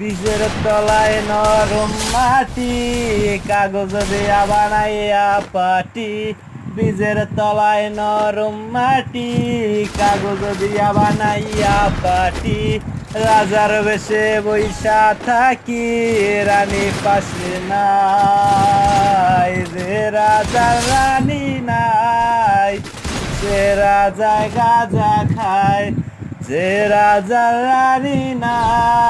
পিসের তলায় নরম মাটি, কাগজ দিয়া বানাইয়া পাটি। বীজের তলায় নরম মাটি, কাগজ দিয়া বানাইয়া পাটি। রাজার বেশে বৈশা থাকি, রানী পাশে নাই। রে রাজার রানী নাই, সে রাজায় গাজা খায়। যে রাজার রানী নাই।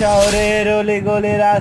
শহরের অলি গলি রাস্তা